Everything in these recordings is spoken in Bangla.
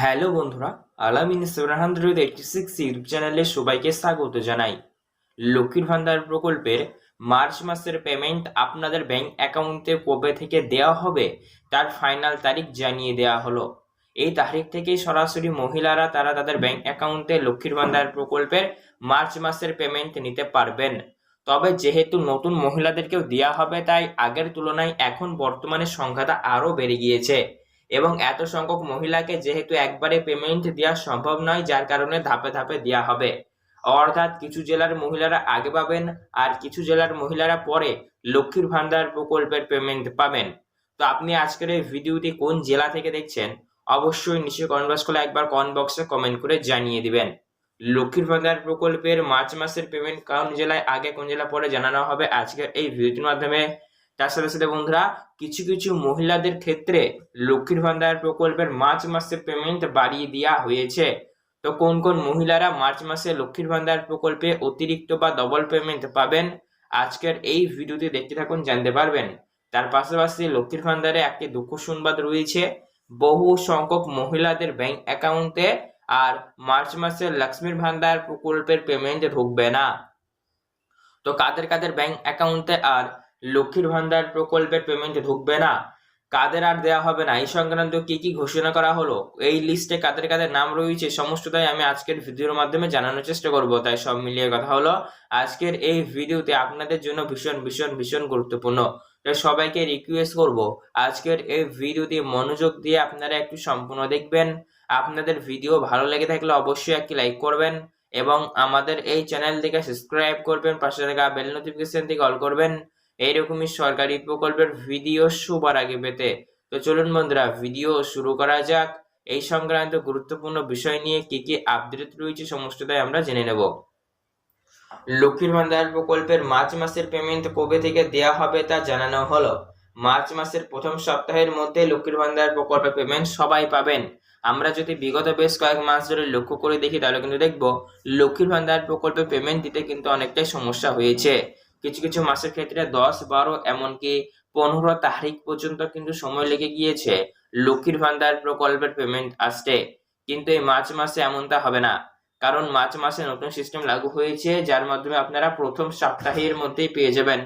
হ্যালো বন্ধুরা Alamin seven hundred eighty six YouTube চ্যানেলে সবাইকে স্বাগত জানাই। লক্ষ্মীর ভান্ডার প্রকল্পের মার্চ মাসের পেমেন্ট আপনাদের ব্যাংক অ্যাকাউন্টে কবে থেকে দেওয়া হবে, তার ফাইনাল তারিখ জানিয়ে দেওয়া হলো। এই তারিখ থেকেই সরাসরি মহিলারা তারা তাদের ব্যাংক অ্যাকাউন্টে লক্ষ্মীর ভান্ডার প্রকল্পের মার্চ মাসের পেমেন্ট নিতে পারবেন। তবে যেহেতু নতুন মহিলাদেরকেও দেওয়া হবে, তাই আগের তুলনায় এখন বর্তমানে সংখ্যাটা আরও বেড়ে গিয়েছে। এবং এত সংখ্যক মহিলাকে যেহেতু একবারে পেমেন্ট দেওয়া সম্ভব নয়, যার কারণে ধাপে ধাপে দেওয়া হবে। অর্থাৎ কিছু জেলার মহিলারা আগে পাবেন আর কিছু জেলার মহিলারা পরে লক্ষ্মীর ভান্ডার প্রকল্পের পেমেন্ট পাবেন। তো আপনি আজকের এই ভিডিওটি কোন জেলা থেকে দেখছেন, অবশ্যই নিচে কমেন্ট বক্স করে একবার কমেন্ট বক্সে কমেন্ট করে জানিয়ে দিবেন। লক্ষ্মীর ভান্ডার প্রকল্পের মার্চ মাসের পেমেন্ট কোন জেলায়, আগে কোন জেলা পরে জানানো হবে আজকের এই ভিডিওটির মাধ্যমে। তার সাথে সাথে বন্ধুরা, কিছু কিছু মহিলাদের ক্ষেত্রে লক্ষ্মীর ভান্ডার প্রকল্পের মার্চ মাসে পেমেন্ট বাড়িয়ে দেওয়া হয়েছে। তো কোন কোন মহিলারা মার্চ মাসে লক্ষ্মীর ভান্ডার প্রকল্পে অতিরিক্ত বা ডবল পেমেন্ট পাবেন? আজকের এই ভিডিওটি দেখতে থাকুন, জানতে পারবেন। তার পাশাপাশি লক্ষ্মীর ভান্ডারে একটি দুঃখ সংবাদ রয়েছে। বহু সংখ্যক মহিলাদের ব্যাংক অ্যাকাউন্টে আর মার্চ মাসে লক্ষ্মীর ভান্ডার প্রকল্পের পেমেন্ট ঢুকবে না। তো কাদের কাদের ব্যাংক অ্যাকাউন্টে আর লক্ষ্মীর ভান্ডার প্রকল্পের পেমেন্ট ঢুকবে না। কাদের আর দেওয়া হবে না? এই সংক্রান্ত কি কি ঘোষণা করা হলো? এই লিস্টে কাদের কাদের নাম রয়েছে, সমস্তটাই আমি আজকের ভিডিওর মাধ্যমে জানানোর চেষ্টা করব। তাই সব মিলিয়ে কথা হলো, আজকের এই ভিডিওতে আপনাদের জন্য ভীষণ ভীষণ ভীষণ গুরুত্বপূর্ণ। তাই সবাইকে রিকোয়েস্ট করব, আজকের এই ভিডিওটি মনোযোগ দিয়ে আপনারা একটু সম্পূর্ণ দেখবেন। আপনাদের ভিডিও ভালো লেগে থাকলে অবশ্যই একটি লাইক করবেন এবং আমাদের এই চ্যানেলটিকে সাবস্ক্রাইব করবেন, পাশে থাকা বেল নোটিফিকেশন থেকে অল করবেন। এইরকমই সরকারি প্রকল্পের ভিডিও সবার আগে পেতে। তো চলুন বন্ধুরা, ভিডিও শুরু করা যাক। এই সংক্রান্ত গুরুত্বপূর্ণ বিষয় নিয়ে কি কি আপডেট রয়েছে সমস্তটাই আমরা জেনে নেব। লক্ষ্মীর ভান্ডার প্রকল্পের মার্চ মাসের পেমেন্ট কবে থেকে দেওয়া হবে তা জানানো হলো। মার্চ মাসের প্রথম সপ্তাহের মধ্যে লক্ষ্মীর ভান্ডার প্রকল্পের পেমেন্ট সবাই পাবেন। আমরা যদি বিগত বেশ কয়েক মাস ধরে লক্ষ্য করে দেখি, তাহলে কিন্তু দেখব লক্ষ্মীর ভান্ডার প্রকল্পের পেমেন্ট দিতে কিন্তু অনেকটাই সমস্যা হয়েছে। কিছু কিছু মাসের ক্ষেত্রে দশ, বারো, এমনকি পনেরো তারিখ পর্যন্ত কিন্তু সময় লেগে গিয়েছে। লক্ষ্মীর ভান্ডার প্রকল্পের পেমেন্ট আসতে কিন্তু এই মার্চ মাসে এমনটা হবে না। কারণ মার্চ মাসে নতুন সিস্টেম লাগু হয়েছে, যার মাধ্যমে আপনারা প্রথম সপ্তাহের মধ্যেই পেয়ে যাবেন।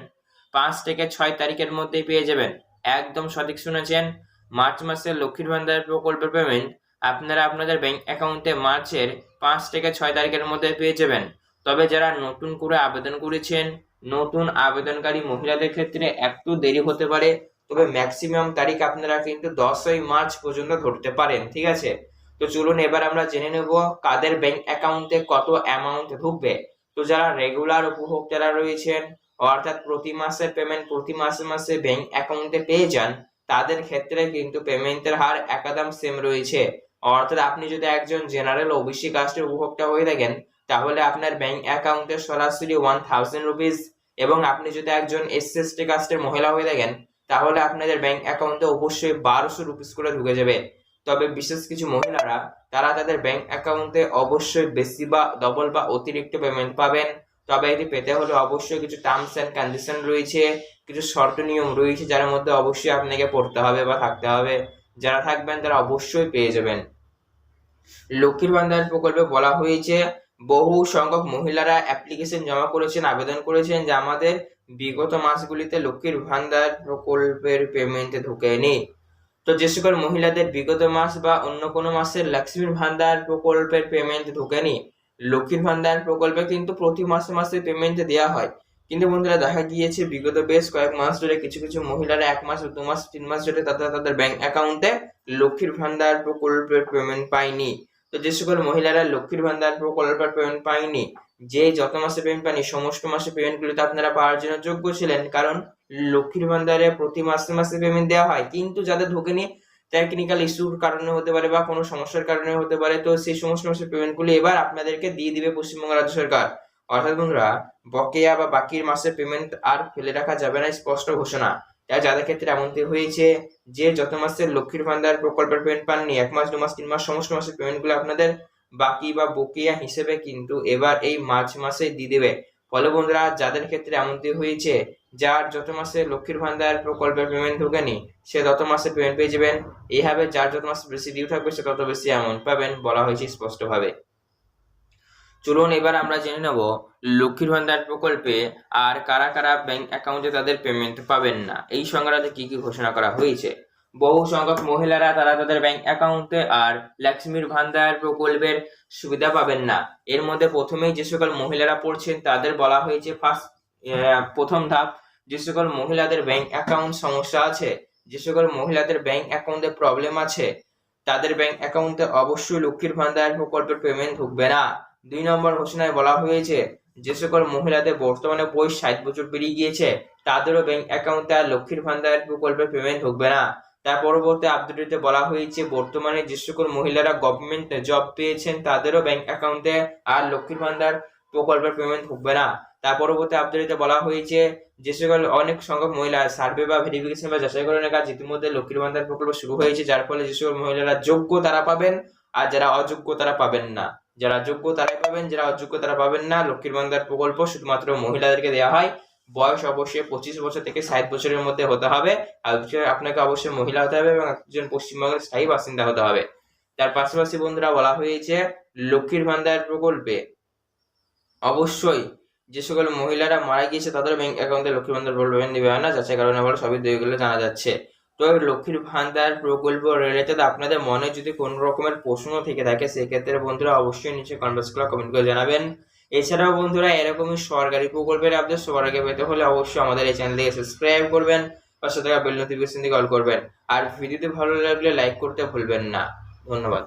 পাঁচ থেকে ছয় তারিখের মধ্যেই পেয়ে যাবেন। একদম সঠিক শুনেছেন। মার্চ মাসে লক্ষ্মীর ভান্ডার প্রকল্পের পেমেন্ট আপনারা আপনাদের ব্যাংক অ্যাকাউন্টে মার্চের পাঁচ থেকে ছয় তারিখের মধ্যে পেয়ে যাবেন। তবে যারা নতুন করে আবেদন করেছেন, নতুন আবেদনকারী মহিলাদের ক্ষেত্রে একটু দেরি হতে পারে, তবে ম্যাক্সিমাম তারিখ আপনারা কিন্তু দশই মার্চ পর্যন্ত ধরতে পারেন, ঠিক আছে? তো চলুন এবার আমরা জেনে নেব কাদের ব্যাংক অ্যাকাউন্টে কত অ্যামাউন্ট ঢুকবে। তো যারা রেগুলার উপভোক্তারা রয়েছেন, অর্থাৎ প্রতি মাসে পেমেন্ট প্রতি মাসে মাসে ব্যাংক অ্যাকাউন্টে পেয়ে যান, তাদের ক্ষেত্রে কিন্তু পেমেন্টের হার একদম সেম রয়েছে। অর্থাৎ আপনি যদি একজন জেনারেল ওবিসি কাস্টের উপভোক্তা হয়ে থাকেন তাহলে আপনার ব্যাংক অ্যাকাউন্টে সরাসরি ওয়ান থাউজেন্ড রুপিস এবং আপনি যদি একজন এসসি কাস্টের মহিলা হয়ে থাকেন, তাহলে আপনাদের ব্যাংক অ্যাকাউন্টে অবশ্যই বারোশো রুপিস করে ঢুকে যাবে। তবে বিশেষ কিছু মহিলারা, তারা তাদের ব্যাংক অ্যাকাউন্টে অবশ্যই বেশি বা ডবল বা অতিরিক্ত পেমেন্ট পাবেন। তবে এটি পেতে হলে অবশ্যই কিছু টার্মস অ্যান্ড কন্ডিশন রয়েছে, কিছু শর্ত নিয়ম রয়েছে যার মধ্যে অবশ্যই আপনাকে পড়তে হবে বা থাকতে হবে। যারা থাকবেন তারা অবশ্যই পেয়ে যাবেন। লক্ষ্মীর ভান্ডার প্রকল্পে বলা হয়েছে বহু সংখ্যক মহিলারা অ্যাপ্লিকেশন জমা করেছেন, আবেদন করেছেন যে আমাদের বিগত মাসগুলিতে লক্ষ্মীর ভান্ডার প্রকল্পের পেমেন্টে ঢোকেনি। তো যে সকল মহিলাদের বিগত মাস বা অন্য কোনো মাসের লক্ষ্মীর ভান্ডার প্রকল্পের পেমেন্ট ঢোকেনি, লক্ষ্মীর ভান্ডার প্রকল্পে কিন্তু প্রতি মাসে মাসে পেমেন্ট দেওয়া হয়। কিন্তু বন্ধুরা, দেখা গিয়েছে বিগত বেশ কয়েক মাস ধরে কিছু কিছু মহিলারা এক মাস, দু মাস, তিন মাস ধরে তাদের তাদের ব্যাংক অ্যাকাউন্টে লক্ষ্মীর ভান্ডার প্রকল্পের পেমেন্ট পায়নি। তো যে সকল মহিলারা লক্ষ্মীর ভান্ডার প্রকল্পের পেমেন্ট পায়নি, যে যত মাসে পেমেন্ট পায়নি, সমস্ত মাসে পেমেন্টগুলিতে আপনারা পাওয়ার জন্য যোগ্য ছিলেন। কারণ লক্ষ্মীর ভান্ডারে প্রতি মাসে মাসে পেমেন্ট দেওয়া হয়। কিন্তু যাদের ঢোকেনি টেকনিক্যাল ইস্যুর কারণে হতে পারে বা কোনো সমস্যার কারণে হতে পারে, তো সেই সমস্ত মাসের পেমেন্টগুলি এবার আপনাদেরকে দিয়ে দিবে পশ্চিমবঙ্গ রাজ্য সরকার। অর্থাৎ বন্ধুরা, বকেয়া বা বাকির মাসের পেমেন্ট আর ফেলে রাখা যাবে না স্পষ্ট ঘোষণা। যাদের ক্ষেত্রে এমনটি হয়েছে যে যত মাসের লক্ষ্মীর ভান্ডার প্রকল্পের পেমেন্ট পাননি, এক মাস, দু মাস, তিন মাস, সমস্ত মাসের পেমেন্টগুলো আপনাদের বাকি বা বকেয়া হিসেবে কিন্তু এবার এই মার্চ মাসে দিয়ে দেবে। ফলে বন্ধুরা, যাদের ক্ষেত্রে এমনটি হয়েছে, যার যত মাসে লক্ষ্মীর ভান্ডার প্রকল্পের পেমেন্ট ঢোকেনি, সে তত মাসে পেমেন্ট পেয়ে যাবেন। এইভাবে যার যত মাসে বেশি ডিউ থাকবে, সে তত বেশি অ্যামাউন্ট পাবেন বলা হয়েছে স্পষ্টভাবে। চলুন এবার আমরা জেনে নেব লক্ষ্মীর ভান্ডার প্রকল্পে আর কারা কারা ব্যাংক অ্যাকাউন্টে তাদের পেমেন্ট পাবেন না। এই সংক্রান্তে কি কি ঘোষণা করা হয়েছে? বহু সংখ্যক মহিলারা তারা তাদের ব্যাংক অ্যাকাউন্টে আর লক্ষ্মীর ভান্ডার প্রকল্পের সুবিধা পাবেন না। এর মধ্যে প্রথমেই যে সকল মহিলারা পড়ছেন তাদের বলা হয়েছে ফার্স্ট প্রথম ধাপ, যে সকল মহিলাদের ব্যাংক অ্যাকাউন্ট সমস্যা আছে, যে সকল মহিলাদের ব্যাংক অ্যাকাউন্টে প্রবলেম আছে, তাদের ব্যাংক অ্যাকাউন্টে অবশ্যই লক্ষ্মীর ভান্ডার প্রকল্পের পেমেন্ট ঢুকবে না। দুই নম্বর ঘোষণায় বলা হয়েছে যে সকল মহিলাদের বর্তমানে বয়স ষাট বছর পেরিয়ে গিয়েছে, তাদেরও ব্যাংক অ্যাকাউন্টে আর লক্ষ্মীর ভান্ডার প্রকল্পের পেমেন্ট ঢুকবে না। তার পরবর্তী আপডেটে বলা হয়েছে, বর্তমানে যে সকল মহিলারা গভর্নমেন্ট জব পেয়েছেন, তাদেরও ব্যাংক অ্যাকাউন্টে আর লক্ষ্মীর ভান্ডার প্রকল্পের পেমেন্ট ঢুকবে না। তার পরবর্তী আপডেটে বলা হয়েছে যে সকল অনেক সংখ্যক মহিলা সার্ভে বা ভেরিফিকেশন বা যাচাইকরণের কাজ ইতিমধ্যে লক্ষ্মীর ভান্ডার প্রকল্প শুরু হয়েছে, যার ফলে যে সকল মহিলারা যোগ্য তারা পাবেন আর যারা অযোগ্য তারা পাবেন না। যারা যোগ্য তারাই পাবেন, যারা অযোগ্য তারা পাবেন না। লক্ষ্মীর ভান্ডার প্রকল্প শুধুমাত্র মহিলাদেরকে দেওয়া হয়। বয়স অবশ্যই পঁচিশ বছর থেকে ষাট বছরের মধ্যে হতে হবে। আর আপনাকে অবশ্যই মহিলা হতে হবে এবং একজন পশ্চিমবঙ্গের স্থায়ী বাসিন্দা হতে হবে। তার পাশাপাশি বন্ধুরা বলা হয়েছে, লক্ষ্মীর ভান্ডার প্রকল্পে অবশ্যই যে সকল মহিলারা মারা গিয়েছে তাদের ব্যাংক অ্যাকাউন্টে লক্ষ্মীর ভান্ডার প্রকল্প দিবে না। যাচাই কারণে বলে সবই এগুলো জানা যাচ্ছে। তো লক্ষ্মীর ভান্ডার প্রকল্প রিলেটেড আপনাদের মনে যদি কোনো রকমের প্রশ্ন থেকে থাকে, সেক্ষেত্রে বন্ধুরা অবশ্যই নিচে কনভার্স করে কমেন্ট করে জানাবেন। এছাড়াও বন্ধুরা, এরকমই সরকারি প্রকল্পের আপডেট সবার আগে পেতে হলে অবশ্যই আমাদের এই চ্যানেলটিকে সাবস্ক্রাইব করবেন, পাশে থাকা বেল নোটিফিকেশন দিয়ে কল করবেন। আর ভিডিওটি ভালো লাগলে লাইক করতে ভুলবেন না। ধন্যবাদ।